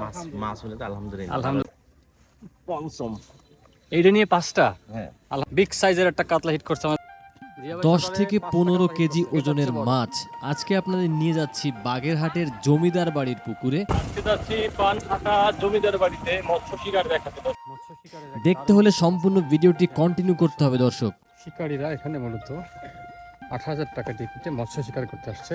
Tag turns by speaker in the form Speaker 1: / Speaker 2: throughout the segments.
Speaker 1: মাছ মাছ হলে তো আলহামদুলিল্লাহ।
Speaker 2: আলহামদুলিল্লাহ।
Speaker 1: পঞ্চম।
Speaker 2: এইটা নিয়ে পাঁচটা?
Speaker 1: হ্যাঁ।
Speaker 2: বিগ সাইজের একটা কাতলা হিট করছে আমার।
Speaker 3: দশ থেকে পনেরো কেজি ওজনের মাছ আজকে আপনাদের নিয়ে যাচ্ছি বাগেরহাটের জমিদার বাড়ির পুকুরে।
Speaker 2: যাচ্ছি পানহাটা জমিদার বাড়িতে মৎস্য শিকার দেখাতে।
Speaker 3: হলে সম্পূর্ণ ভিডিওটি কন্টিনিউ করতে হবে দর্শক।
Speaker 2: শিকারীরা এখানে মূলত আট হাজার টাকা টিকিটে মৎস্য শিকার করতে আসছে।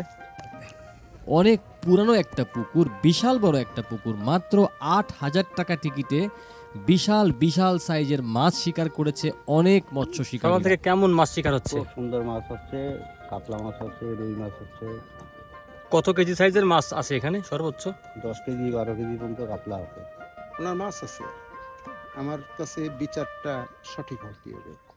Speaker 3: অনেক পুরানো একটা পুকুর বিশাল বড় একটা পুকুর মাত্র আট হাজার টাকা টিকিটে বিশাল বিশাল সাইজের মাছ শিকার করেছে অনেক মৎস্য শিকার
Speaker 2: থেকে কেমন মাছ শিকার হচ্ছে?
Speaker 4: সুন্দর মাছ হচ্ছে কাতলা মাছ হচ্ছে রুই মাছ হচ্ছে।
Speaker 2: কত কেজি সাইজের মাছ আছে এখানে সর্বোচ্চ?
Speaker 4: দশ কেজি বারো কেজি পর্যন্ত কাতলা আছে।
Speaker 5: ওনার মাছ আছে। আমার কাছে বিচারটা সঠিক হতে হবে?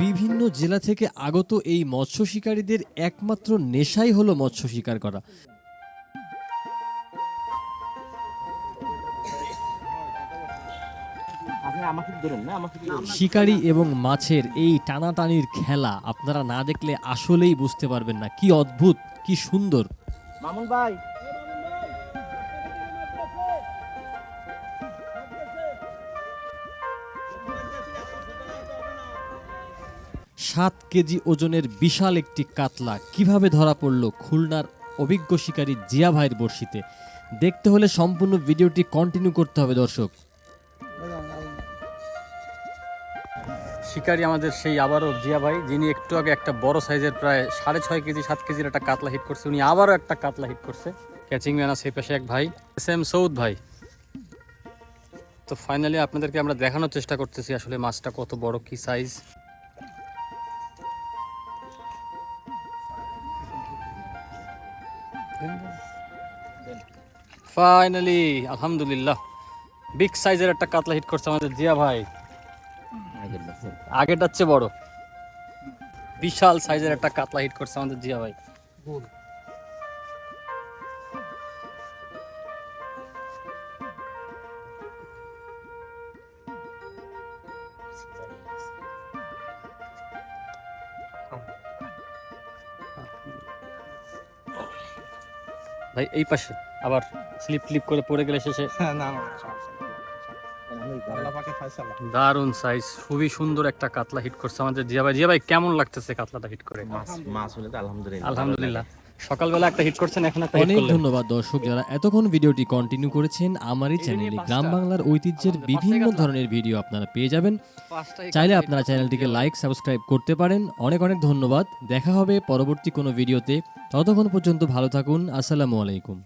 Speaker 3: বিভিন্ন জেলা থেকে আগত এই মৎস্য শিকারীদের একমাত্র নেশাই হলো মৎস্য শিকার করা। শিকারী এবং মাছের এই টানাটানির খেলা আপনারা না দেখলে আসলেই বুঝতে পারবেন না। কি অদ্ভুত, কি সুন্দর।
Speaker 1: মামুন ভাই
Speaker 3: সাত কেজি ওজনের বিশাল একটি কাতলা কীভাবে ধরা পড়ল খুলনার অভিজ্ঞ শিকারী জিয়া ভাইয়ের বড়শিতে? দেখতে হলে সম্পূর্ণ ভিডিওটি কন্টিনিউ করতে হবে দর্শক।
Speaker 2: শিকারী আমাদের সেই আবারও জিয়া ভাই, যিনি একটু আগে একটা বড় সাইজের প্রায় সাড়ে ছয় কেজি, সাত কেজির একটা কাতলা হিট করছে। উনি আবারও একটা কাতলা হিট করছে। ক্যাচিং ম্যান আছে পাশে এক ভাই, এস এম সৌদ ভাই। তো ফাইনালি আপনাদেরকে আমরা দেখানোর চেষ্টা করতেছি আসলে মাছটা কত বড়, কি সাইজ ফাইনালি আলহামদুলিল্লাহ বিগ সাইজের একটা কাতলা হিট করছে আমাদের জিয়া ভাই। আগেটার চেয়ে বড়। বিশাল সাইজের একটা কাতলা হিট করছে আমাদের জিয়া ভাই। ভাই এই পাশে আবার স্লিপ স্লিপ করে পড়ে গেলে শেষে
Speaker 5: হ্যাঁ
Speaker 2: দারুণ সাইজ খুবই সুন্দর একটা কাতলা হিট করছে আমাদের জিয়া ভাই জিয়া ভাই কেমন লাগতেছে কাতলাটা হিট করে
Speaker 1: মাছ মাছ হলে আলহামদুলিল্লাহ
Speaker 2: আলহামদুলিল্লাহ সকালবেলা একটা হিট করছেন এখন একটা
Speaker 3: অনেক ধন্যবাদ দর্শক যারা এতক্ষণ ভিডিওটি কন্টিনিউ করেছেন। আমারই চ্যানেলে গ্রাম বাংলার ঐতিহ্যের বিভিন্ন ধরনের ভিডিও আপনারা পেয়ে যাবেন। চাইলে আপনারা চ্যানেলটিকে লাইক সাবস্ক্রাইব করতে পারেন। অনেক অনেক ধন্যবাদ। দেখা হবে পরবর্তী কোনো ভিডিওতে ততক্ষণ পর্যন্ত ভালো থাকুন। আসসালামু আলাইকুম।